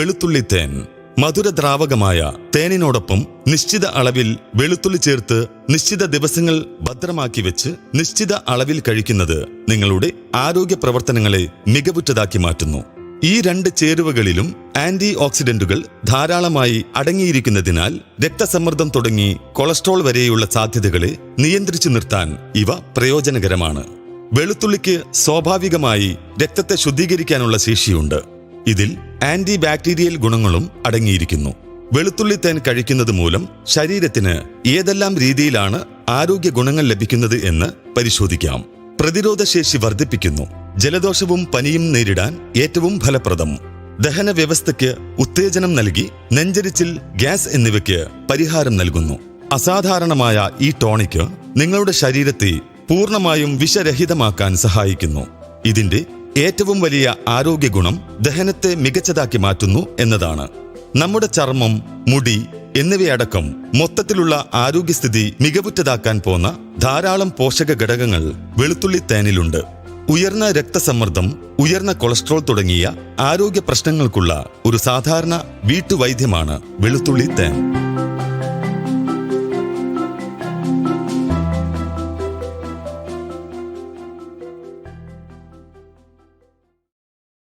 വെളുത്തുള്ളി തേൻ. മധുരദ്രാവകമായ തേനിനോടൊപ്പം നിശ്ചിത അളവിൽ വെളുത്തുള്ളി ചേർത്ത് നിശ്ചിത ദിവസങ്ങൾ ഭദ്രമാക്കി വെച്ച് നിശ്ചിത അളവിൽ കഴിക്കുന്നത് നിങ്ങളുടെ ആരോഗ്യ പ്രവർത്തനങ്ങളെ മികവുറ്റതാക്കി മാറ്റുന്നു. ഈ രണ്ട് ചേരുവകളിലും ആന്റി ഓക്സിഡന്റുകൾ ധാരാളമായി അടങ്ങിയിരിക്കുന്നതിനാൽ രക്തസമ്മർദ്ദം തുടങ്ങി കൊളസ്ട്രോൾ വരെയുള്ള സാധ്യതകളെ നിയന്ത്രിച്ചു നിർത്താൻ ഇവ പ്രയോജനകരമാണ്. വെളുത്തുള്ളിക്ക് സ്വാഭാവികമായി രക്തത്തെ ശുദ്ധീകരിക്കാനുള്ള ശേഷിയുണ്ട്. ഇതിൽ ആന്റി ബാക്ടീരിയൽ ഗുണങ്ങളും അടങ്ങിയിരിക്കുന്നു. വെളുത്തുള്ളി തേൻ കഴിക്കുന്നത് മൂലം ശരീരത്തിന് ഏതെല്ലാം രീതിയിലാണ് ആരോഗ്യ ഗുണങ്ങൾ ലഭിക്കുന്നത് എന്ന് പരിശോധിക്കാം. പ്രതിരോധശേഷി വർദ്ധിപ്പിക്കുന്നു. ജലദോഷവും പനിയും നേരിടാൻ ഏറ്റവും ഫലപ്രദം. ദഹന വ്യവസ്ഥയ്ക്ക് ഉത്തേജനം നൽകി നെഞ്ചരിച്ചിൽ ഗ്യാസ് എന്നിവയ്ക്ക് പരിഹാരം നൽകുന്നു. അസാധാരണമായ ഈ ടോണിക്ക് നിങ്ങളുടെ ശരീരത്തെ പൂർണമായും വിഷരഹിതമാക്കാൻ സഹായിക്കുന്നു. ഇതിന്റെ ഏറ്റവും വലിയ ആരോഗ്യ ഗുണം ദഹനത്തെ മികച്ചതാക്കി മാറ്റുന്നു എന്നതാണ്. നമ്മുടെ ചർമ്മം മുടി എന്നിവയടക്കം മൊത്തത്തിലുള്ള ആരോഗ്യസ്ഥിതി മികവുറ്റതാക്കാൻ പോന്ന ധാരാളം പോഷക ഘടകങ്ങൾ വെളുത്തുള്ളി തേനിലുണ്ട്. ഉയർന്ന രക്തസമ്മർദ്ദം ഉയർന്ന കൊളസ്ട്രോൾ തുടങ്ങിയ ആരോഗ്യ പ്രശ്നങ്ങൾക്കുള്ള ഒരു സാധാരണ വീട്ടുവൈദ്യമാണ് വെളുത്തുള്ളി തേൻ.